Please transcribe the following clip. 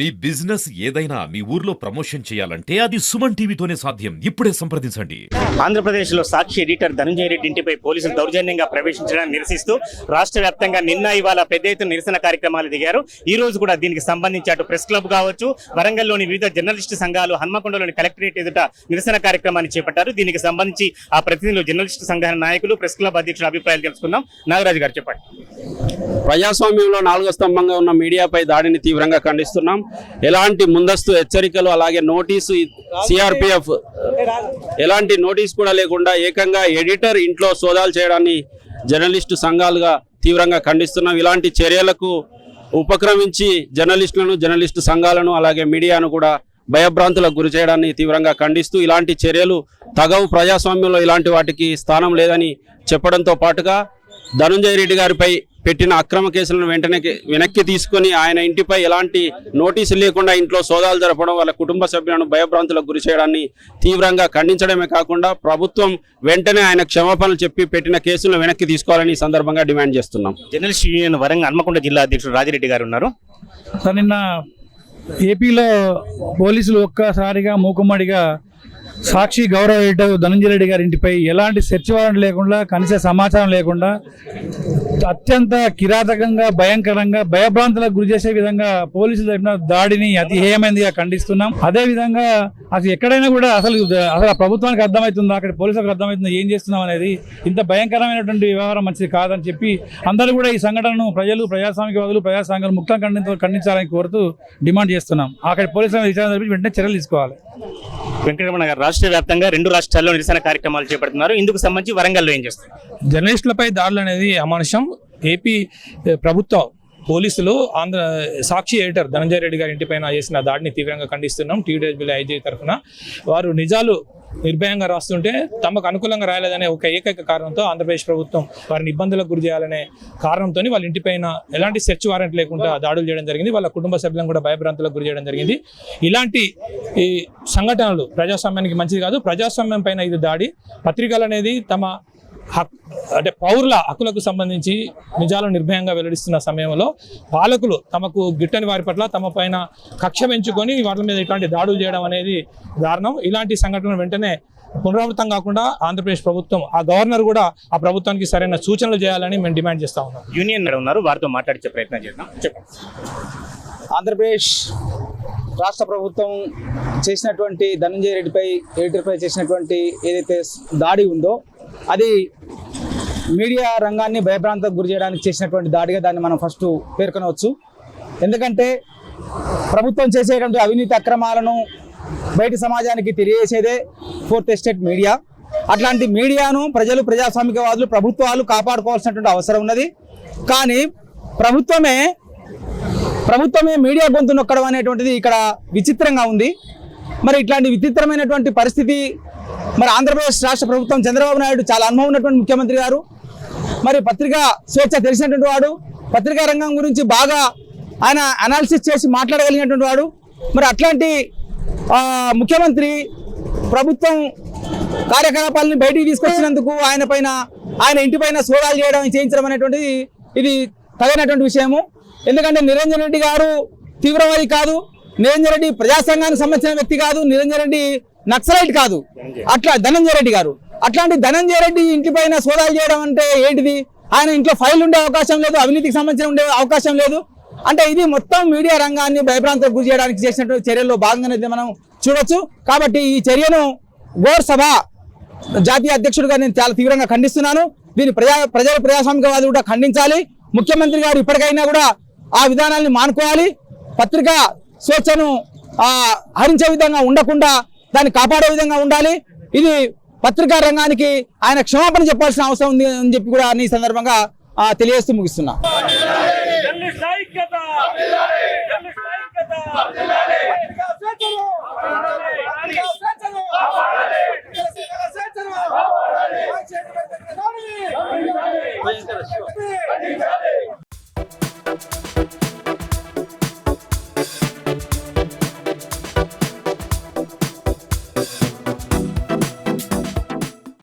మీ business ఏదైనా మీ ఊర్లో promotion చేయాలంటే అది సుమన్ టీవీతోనే సాధ్యం. ఇప్పుడే సంప్రదించండి. ఆంధ్రప్రదేశ్లో సాక్షి ఎడిటర్ ధనంజయ రెడ్డి ఇంటిపై పోలీసులు దౌర్జన్యంగా ప్రవేశించడాన్ని నిరసిస్తూ రాష్ట్ర వ్యాప్తంగా నిన్న ఇవాళ పెద్ద ఎత్తున నిరసన కార్యక్రమాలు దిగారు. ఈ రోజు కూడా దీనికి సంబంధించి అటు ప్రెస్ క్లబ్ కావచ్చు వరంగల్లోని వివిధ జర్నలిస్టు సంఘాలు హన్మకొండలోని కలెక్టరేట్ ఎదుట నిరసన కార్యక్రమాన్ని చేపట్టారు. దీనికి సంబంధించి ఆ ప్రతినిధులు జర్నలిస్టు సంఘాల నాయకులు ప్రెస్ క్లబ్ అధ్యక్షుల అభిప్రాయాలు తెలుసుకుందాం. నాగరాజు గారు చెప్పండి. ప్రజాస్వామ్యంలో నాలుగో స్తంభంగా ఉన్న మీడియాపై దాడిని తీవ్రంగా ఖండిస్తున్నాం. ఎలాంటి ముందస్తు హెచ్చరికలు అలాగే నోటీసు సిఆర్పిఎఫ్ ఎలాంటి నోటీస్ కూడా లేకుండా ఏకంగా ఎడిటర్ ఇంట్లో సోదాలు చేయడాన్ని జర్నలిస్టు సంఘాలుగా తీవ్రంగా ఖండిస్తున్నాం. ఇలాంటి చర్యలకు ఉపక్రమించి జర్నలిస్టులను జర్నలిస్టు సంఘాలను అలాగే మీడియాను కూడా భయభ్రాంతులకు గురి చేయడాన్ని తీవ్రంగా ఖండిస్తూ ఇలాంటి చర్యలు తగవు ప్రజాస్వామ్యంలో ఇలాంటి వాటికి స్థానం లేదని చెప్పడంతో పాటుగా ధనుంజయ రెడ్డి గారిపై పెట్టిన అక్రమ కేసులను వెంటనే వెనక్కి తీసుకొని ఆయన ఇంటిపై ఎలాంటి నోటీసులు లేకుండా ఇంట్లో సోదాలు జరపడం వాళ్ళ కుటుంబ సభ్యులను భయభ్రాంతులకు గురి చేయడాన్ని తీవ్రంగా ఖండించడమే కాకుండా ప్రభుత్వం వెంటనే ఆయన క్షమాపణలు చెప్పి పెట్టిన కేసులను వెనక్కి తీసుకోవాలని ఈ సందర్భంగా డిమాండ్ చేస్తున్నాం. జర్నలిస్ట్ యూనియన్ వరంగల్ హన్మకొండ జిల్లా అధ్యక్షుడు రాజిరెడ్డి గారు ఉన్నారు. సార్ నిన్న ఏపీలో పోలీసులు ఒక్కసారిగా మూకుమ్మడిగా సాక్షి గౌరవ ఎడిటర్ ధనంజయ రెడ్డి గారి ఇంటిపై ఎలాంటి సెర్చ్ వారెంట్ లేకుండా కనీస సమాచారం లేకుండా అత్యంత కిరాతకంగా భయంకరంగా భయభ్రాంతులకు గురి చేసే విధంగా పోలీసులు జరిపిన దాడిని అతి హేయమైనదిగా ఖండిస్తున్నాం. అదే విధంగా అసలు ఎక్కడైనా కూడా అసలు అసలు ప్రభుత్వానికి అర్థమవుతుందా అక్కడ పోలీసులకు అర్థమవుతుందా ఏం చేస్తున్నాం అనేది ఇంత భయంకరమైనటువంటి వ్యవహారం మంచిది కాదని చెప్పి అందరూ కూడా ఈ సంఘటనను ప్రజలు ప్రజాస్వామికవాదులు ప్రజాసంఘాలు ముక్తం ఖండించ ఖండించాలని కోరుతూ డిమాండ్ చేస్తున్నాం. అక్కడ పోలీసుల విచారణ జరిపి వెంటనే చర్యలు తీసుకోవాలి. వెంకటరమణ గారు రాష్ట్ర వ్యాప్తంగా రెండు రాష్ట్రాల్లో నిరసన కార్యక్రమాలు చేపడుతున్నారు. ఇందుకు సంబంధించి వరంగల్లో ఏం చేస్తున్నారు జర్నలిస్టులపై దాడులు అనేది అమానుషం. ఏపీ ప్రభుత్వం పోలీసులు ఆంధ్ర సాక్షి ఎడిటర్ ధనంజయ రెడ్డి గారి ఇంటిపైన చేసిన దాడిని తీవ్రంగా ఖండిస్తున్నాం. టీడీఎస్బీల ఐజీ తరఫున. వారు నిజాలు నిర్భయంగా రాస్తుంటే తమకు అనుకూలంగా రాయలేదనే ఒక ఏకైక కారణంతో ఆంధ్రప్రదేశ్ ప్రభుత్వం వారిని ఇబ్బందులకు గురి చేయాలనే కారణంతో వాళ్ళ ఇంటిపైన ఎలాంటి సెర్చ్ వారెంట్ లేకుండా దాడులు చేయడం జరిగింది. వాళ్ళ కుటుంబ సభ్యులను కూడా భయభ్రాంతులకు గురి చేయడం జరిగింది. ఇలాంటి ఈ సంఘటనలు ప్రజాస్వామ్యానికి మంచిది కాదు. ప్రజాస్వామ్యం పైన ఇది దాడి. పత్రికలు అనేది తమ హక్ అంటే పౌరుల హక్కులకు సంబంధించి నిజాలు నిర్భయంగా వెల్లడిస్తున్న సమయంలో పాలకులు తమకు గిట్టని వారి పట్ల తమ పైన కక్ష పెంచుకొని వాటి మీద ఇట్లాంటి దాడులు చేయడం అనేది దారుణం. ఇలాంటి సంఘటనలు వెంటనే పునరావృతం కాకుండా ఆంధ్రప్రదేశ్ ప్రభుత్వం ఆ గవర్నర్ కూడా ఆ ప్రభుత్వానికి సరైన సూచనలు చేయాలని మేము డిమాండ్ చేస్తా ఉన్నాం. యూనియన్ మేడం ఉన్నారు. వారితో మాట్లాడించే ప్రయత్నం చేద్దాం. చెప్పండి. ఆంధ్రప్రదేశ్ రాష్ట్ర ప్రభుత్వం చేసినటువంటి ధనంజయ రెడ్డిపై ఎడిటర్పై చేసినటువంటి ఏదైతే దాడి ఉందో అది మీడియా రంగాన్ని భయభ్రాంతకు గురి చేయడానికి చేసినటువంటి దాడిగా దాన్ని మనం ఫస్ట్ పేర్కొనవచ్చు. ఎందుకంటే ప్రభుత్వం చేసేటువంటి అవినీతి అక్రమాలను బయట సమాజానికి తెలియజేసేదే ఫోర్త్ ఎస్టేట్ మీడియా. అట్లాంటి మీడియాను ప్రజలు ప్రజాస్వామికవాదులు ప్రభుత్వాలు కాపాడుకోవాల్సినటువంటి అవసరం ఉన్నది. కానీ ప్రభుత్వమే ప్రభుత్వమే మీడియా గొంతు నొక్కడం అనేటువంటిది ఇక్కడ విచిత్రంగా ఉంది. మరి ఇట్లాంటి విచిత్రమైనటువంటి పరిస్థితి మరి ఆంధ్రప్రదేశ్ రాష్ట్ర ప్రభుత్వం చంద్రబాబు నాయుడు చాలా అనుభవం ఉన్నటువంటి ముఖ్యమంత్రి గారు. మరి పత్రికా స్వేచ్ఛ తెలిసినటువంటి వాడు పత్రికా రంగం గురించి బాగా ఆయన అనాలిసిస్ చేసి మాట్లాడగలిగినటువంటి వాడు. మరి అట్లాంటి ముఖ్యమంత్రి ప్రభుత్వం కార్యకలాపాలను బయటికి తీసుకొచ్చినందుకు ఆయన పైన ఆయన ఇంటిపైన సోదాలు చేయడం చేయించడం అనేటువంటిది ఇది తగినటువంటి విషయము. ఎందుకంటే నిరంజన్ రెడ్డి గారు తీవ్రవాది కాదు. నిరంజన్ రెడ్డి ప్రజాసంఘానికి సంబంధించిన వ్యక్తి కాదు. నిరంజన్ రెడ్డి నక్సలైట్ కాదు. అట్లా ధనంజయ రెడ్డి గారు. అట్లాంటి ధనంజయ రెడ్డి ఇంటి పైన సోదాలు చేయడం అంటే ఏంటిది? ఆయన ఇంట్లో ఫైల్ ఉండే అవకాశం లేదు. అవినీతికి సంబంధించిన ఉండే అవకాశం లేదు. అంటే ఇది మొత్తం మీడియా రంగాన్ని భయభ్రాంతకు గురి చేయడానికి చేసినటువంటి చర్యల్లో భాగంగానే మనం చూడొచ్చు. కాబట్టి ఈ చర్యను గోర్ సభ జాతీయ అధ్యక్షుడిగా నేను చాలా తీవ్రంగా ఖండిస్తున్నాను. దీన్ని ప్రజా ప్రజల ప్రజాస్వామికవాదులు కూడా ఖండించాలి. ముఖ్యమంత్రి గారు ఇప్పటికైనా కూడా ఆ విధానాన్ని మానుకోవాలి. పత్రికా స్వేచ్ఛను హరించే విధంగా ఉండకుండా దాన్ని కాపాడే విధంగా ఉండాలి. ఇది పత్రికా రంగానికి ఆయన క్షమాపణ చెప్పాల్సిన అవసరం ఉంది అని చెప్పి కూడా నీ సందర్భంగా తెలియజేస్తూ ముగిస్తున్నా.